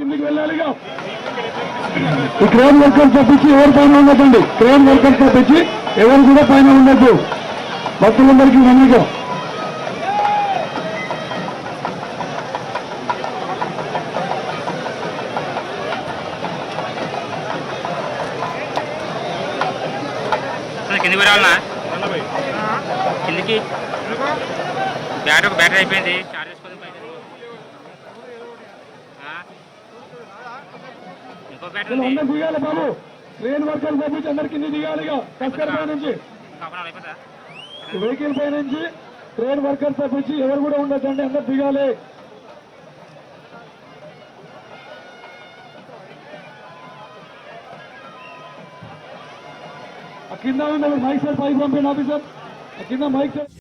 ఈ crane workers తప్పించి ఎవరు పైన ఉండదండి క్రేన్ వర్కర్స్ తప్పించి ఎవరు కూడా పైన ఉండద్దు. భక్తులందరికీ నమ్మిక కిందికి రావాలనా కిందికి. బ్యాటరీ ఒక బ్యాటరీ అయిపోయింది. చార్జ్ చేసుకోవాలి పైన ఆ? ఉంది. అందరు దిగాలి బాబు. క్రేన్ వర్కర్స్ తప్పించి అందరు కింది దిగాలిగా. కస్కర్ పై నుంచి వెహికల్ పై నుంచి క్రేన్ వర్కర్స్ తప్పించి ఎవరు కూడా ఉండొద్దండి అందరు దిగాలి. ఆ కింద ఉన్న మైక్ సార్ పైకి పంపండి ఆఫీసర్. కింద మైక్ సార్.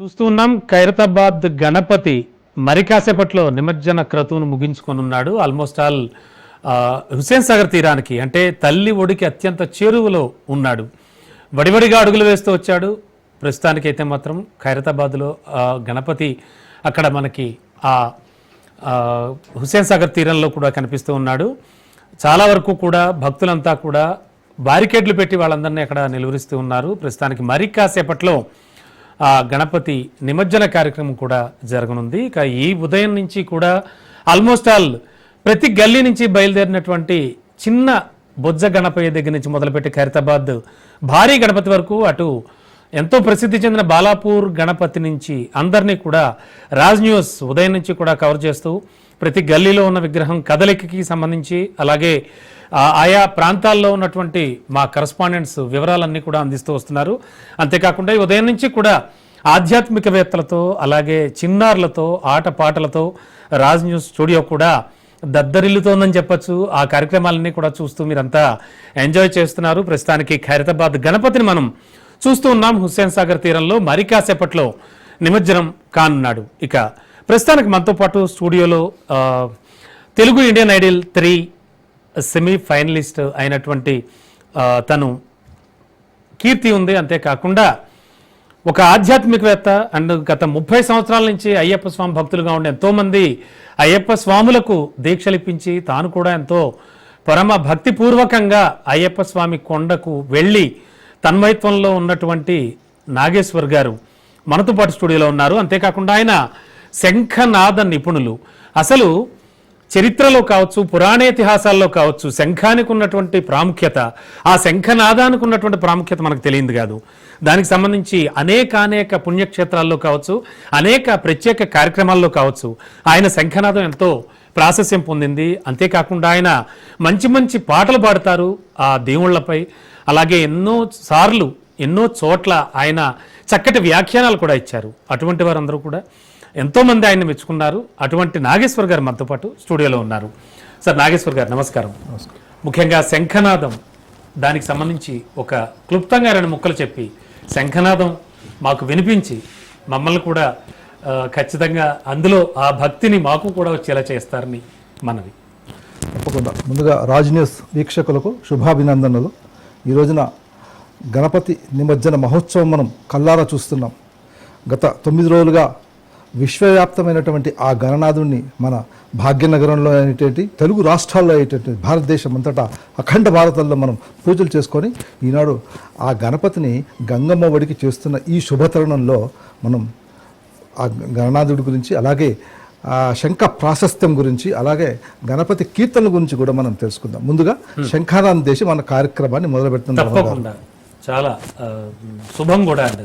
చూస్తూ ఉన్నాం. ఖైరతాబాద్ గణపతి మరి కాసేపట్లో నిమజ్జన క్రతువును ముగించుకొనున్నాడు. ఆల్మోస్ట్ ఆల్ హుసేన్ హుస్సేన్ సాగర్ తీరానికి అంటే తల్లి ఒడికి అత్యంత చేరువలో ఉన్నాడు. వడివడిగా అడుగులు వేస్తూ వచ్చాడు. ప్రస్తుతానికి అయితే మాత్రం ఖైరతాబాద్లో గణపతి అక్కడ మనకి ఆ హుసేన్ సాగర్ తీరంలో కూడా కనిపిస్తూ ఉన్నాడు. చాలా వరకు కూడా భక్తులంతా కూడా బారికేడ్లు పెట్టి వాళ్ళందరినీ అక్కడ నిలువరిస్తూ ఉన్నారు. ప్రస్తుతానికి మరి కాసేపట్లో ఆ గణపతి నిమజ్జన కార్యక్రమం కూడా జరగనుంది. ఇక ఈ ఉదయం నుంచి కూడా ఆల్మోస్ట్ ఆల్ ప్రతి గల్లీ నుంచి బయలుదేరినటువంటి చిన్న బొజ్జ గణపయ్య దగ్గర నుంచి మొదలుపెట్టి ఖైరతాబాద్ భారీ గణపతి వరకు అటు ఎంతో ప్రసిద్ధి చెందిన బాలాపూర్ గణపతి నుంచి అందరినీ కూడా రాజ్ న్యూస్ ఉదయం నుంచి కూడా కవర్ చేస్తూ ప్రతి గల్లీలో ఉన్న విగ్రహం కదలికకి సంబంధించి అలాగే ఆయా ప్రాంతాల్లో ఉన్నటువంటి మా కరస్పాండెంట్స్ వివరాలన్నీ కూడా అందిస్తూ వస్తున్నారు. అంతేకాకుండా ఈ ఉదయం నుంచి కూడా ఆధ్యాత్మికవేత్తలతో అలాగే చిన్నారులతో ఆటపాటలతో రాజ్ న్యూస్ స్టూడియో కూడా దద్దరిల్లుతోందని చెప్పొచ్చు. ఆ కార్యక్రమాలన్నీ కూడా చూస్తూ మీరంతా ఎంజాయ్ చేస్తున్నారు. ప్రస్తుతానికి ఖైరతాబాద్ గణపతిని మనం చూస్తూ ఉన్నాం హుస్సేన్ సాగర్ తీరంలో. మరికాసేపట్లో నిమజ్జనం కానున్నాడు. ఇక ప్రస్తుతానికి మనతో పాటు స్టూడియోలో Telugu Indian Idol three semi finalist అయినటువంటి తను కీర్తి ఉంది. అంతేకాకుండా ఒక ఆధ్యాత్మికవేత్త అండ్ గత ముప్పై సంవత్సరాల నుంచి అయ్యప్ప స్వామి భక్తులుగా ఉండే ఎంతోమంది అయ్యప్ప స్వాములకు దీక్షలు ఇప్పించి తాను కూడా ఎంతో పరమ భక్తిపూర్వకంగా అయ్యప్ప స్వామి కొండకు వెళ్ళి తన్మయత్వంలో ఉన్నటువంటి నాగేశ్వర్ గారు మనతో పాటు స్టూడియోలో ఉన్నారు. అంతేకాకుండా ఆయన శంఖనాద నిపుణులు. అసలు చరిత్రలో కావచ్చు పురాణేతిహాసాల్లో కావచ్చు శంఖానికి ఉన్నటువంటి ప్రాముఖ్యత ఆ శంఖనాదానికి ఉన్నటువంటి ప్రాముఖ్యత మనకు తెలియదు కాదు. దానికి సంబంధించి అనేక అనేక పుణ్యక్షేత్రాల్లో కావచ్చు అనేక ప్రత్యేక కార్యక్రమాల్లో కావచ్చు ఆయన శంఖనాదం ఎంతో ప్రాశస్యం పొందింది. అంతేకాకుండా ఆయన మంచి మంచి పాటలు పాడతారు ఆ దేవుళ్ళపై. అలాగే ఎన్నో సార్లు ఎన్నో చోట్ల ఆయన చక్కటి వ్యాఖ్యానాలు కూడా ఇచ్చారు. అటువంటి వారందరూ కూడా ఎంతో మంది ఆయన్ని మెచ్చుకున్నారు. అటువంటి నాగేశ్వర్ గారు మనతో పాటు స్టూడియోలో ఉన్నారు. సార్ నాగేశ్వర్ గారు నమస్కారం. ముఖ్యంగా శంఖనాదం దానికి సంబంధించి ఒక క్లుప్తంగా రెండు ముక్కలు చెప్పి శంఖనాదం మాకు వినిపించి మమ్మల్ని కూడా ఖచ్చితంగా అందులో ఆ భక్తిని మాకు కూడా వచ్చేలా చేస్తారని మనవి. తప్పకుండా. ముందుగా రాజ్ న్యూస్ వీక్షకులకు శుభాభినందనలు. ఈ రోజున గణపతి నిమజ్జన మహోత్సవం మనం కల్లారా చూస్తున్నాం. గత తొమ్మిది రోజులుగా విశ్వవ్యాప్తమైనటువంటి ఆ గణనాథుణ్ణి మన భాగ్యనగరంలో అనేటువంటి తెలుగు రాష్ట్రాల్లో అయ్యేటువంటి భారతదేశం అంతటా అఖండ భారతంలో మనం పూజలు చేసుకొని ఈనాడు ఆ గణపతిని గంగమ్మ ఒడికి చేస్తున్న ఈ శుభతరుణంలో మనం ఆ గణనాథుడి గురించి అలాగే ఆ శంఖ ప్రాశస్త్యం గురించి అలాగే గణపతి కీర్తనల గురించి కూడా మనం తెలుసుకుందాం. ముందుగా శంఖారాన్ని దేశం మన కార్యక్రమాన్ని మొదలు పెడుతున్నాం చాలా శుభం కూడా అండి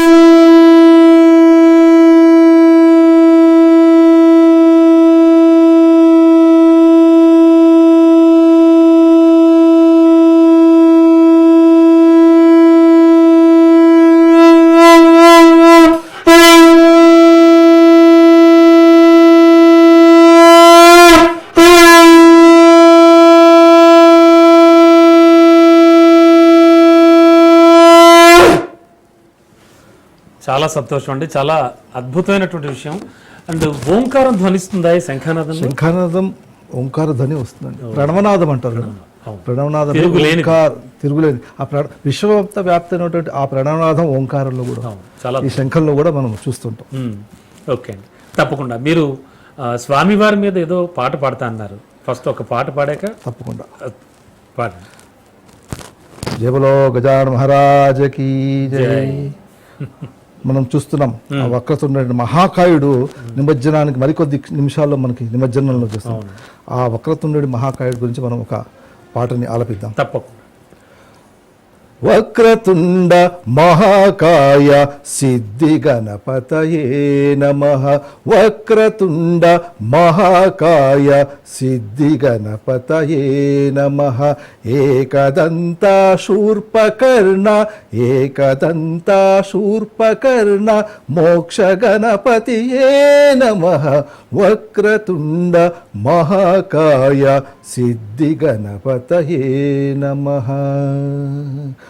చాలా సంతోషం అండి. చాలా అద్భుతమైనటువంటి విషయం. అండ్ ఓంకారం ధ్వనిస్తుందా శంఖానాథం శంఖానాదం ఓంకార ధ్వని వస్తుందండి. ప్రణవనాదం అంటారు కదా. ప్రణవనాదం తిరుగులేని. ఆ ప్ర విశ్వవ్యాప్త వ్యాప్తమైనటువంటి ఆ ప్రణవనాదం ఓంకారంలో కూడా చాలా ఈ శంఖంలో కూడా మనం చూస్తుంటాం. ఓకే అండి. తప్పకుండా. మీరు స్వామివారి మీద ఏదో పాట పాడతా అన్నారు. ఫస్ట్ ఒక పాట పాడాక తప్పకుండా. ఆ, పాడండి. జయబలో గజాన మహారాజకి జై. మనం చూస్తున్నాం. ఆ వక్రతుండ మహాకాయుడు నిమజ్జనానికి మరికొద్ది నిమిషాల్లో మనకి నిమజ్జనంలో చూస్తాం ఆ వక్రతుండడి మహాకాయుడు గురించి మనం ఒక పాటని ఆలపిద్దాం. తప్పకుండా వక్రతుండ మహాకాయ సిద్ధి గణపతయే నమ. వక్రతుండ మహాకాయ సిద్ధి గణపతయే నమ. ఏకదంత శూర్పకర్ణ ఏకదంత శూర్పకర్ణ మోక్ష గణపతియే నమ. వక్రతుండ మహాకాయ సిద్ధి గణపతయే నమ.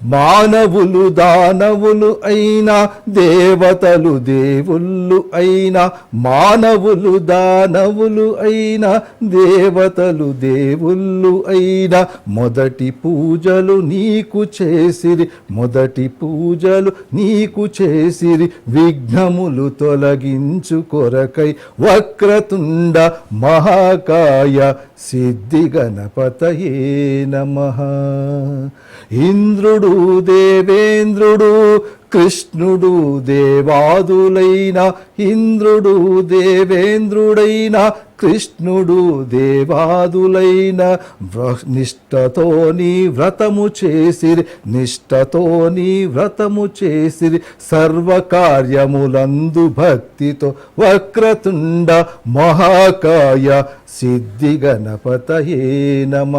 మానవులు దానవులు అయినా దేవతలు దేవుళ్ళు అయినా మానవులు దానవులు అయినా దేవతలు దేవుళ్ళు అయినా మొదటి పూజలు నీకు చేసిరి మొదటి పూజలు నీకు చేసిరి విఘ్నములు తొలగించు కొరకై వక్రతుండ మహాకాయ సిద్ధి గణపతయే నమ. ఇంద్రుడు దేవేంద్రుడు కృష్ణుడు దేవాదులైన ఇంద్రుడు దేవేంద్రుడైన కృష్ణుడు దేవాదులైన వ్ర- నిష్టతో నీ వ్రతము చేసిరి నిష్టతో నీ వ్రతము చేసిరి సర్వకార్యములందు భక్తితో వక్రతుండ మహాకాయ సిద్ధిగణపతయే నమ.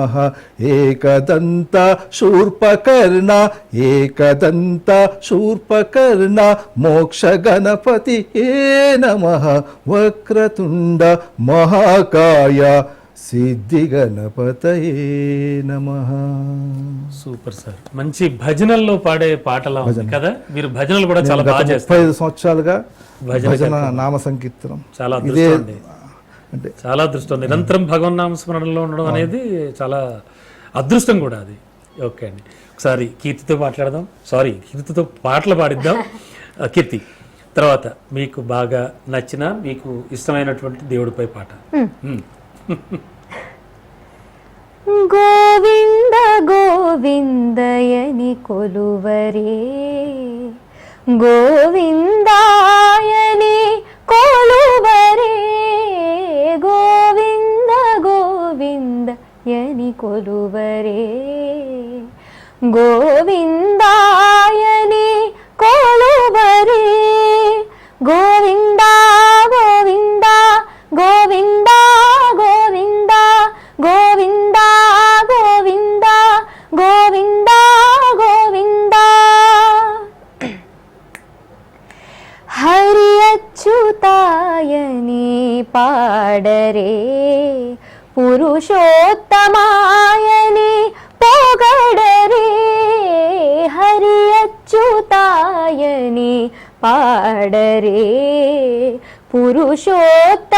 ఏకదంత శూర్పకర్ణ ఏకదంత శూర్పకర్ణ మోక్ష గణపతి ఏ నమ. వక్రతుండ మహాకాయ సిద్ధిగణపతయే నమ. Super sir. మంచి భజనల్లో పాడే పాటల కదా? మీరు భజనలు కూడా చాలా బాగా చేస్తారు. ఐదు సంవత్సరాలుగా భజన నామ సంకీర్తనం చాలా ఇదే అంటే చాలా అదృష్టం. నిరంతరం భగవన్నామ స్మరణలో ఉండడం అనేది చాలా అదృష్టం కూడా అది. ఓకే అండి. ఒకసారి కీర్తితో మాట్లాడదాం. సారీ కీర్తితో పాటలు పాడిద్దాం. కీర్తి తర్వాత మీకు బాగా నచ్చిన మీకు ఇష్టమైనటువంటి దేవుడిపై పాట. గోవింద గోవిందయని కొలువరే. గోవిందాయని గోవిందయని కొలువరే గోవిందాయని కొలువరే గోవింద గోవింద గోవింద గోవింద గోవింద గోవింద గోవింద గోవింద హరి అచ్యుతాయని పాడరే రే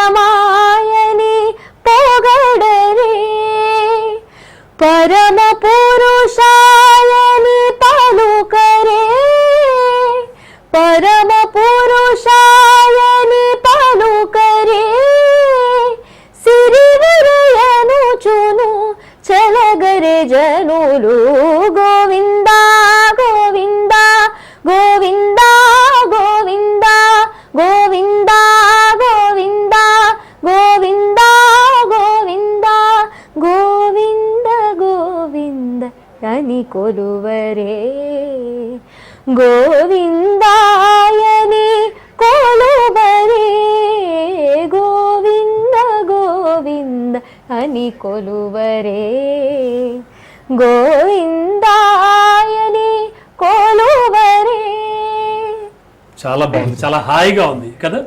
పురుషోత్తమాయని పొగడరే పరమ పురుషాయని పలుకరే పరమ పురుషాయని పలుకరే సిరివరయను చూను చలగరే జనులు గోవిందా గోవిందాయని కొలువరే. గోవింద గోవింద అని కొలువరే. గోవిందాయని కొలువరే. చాలా బాగుంది చాలా హాయిగా ఉంది కదా?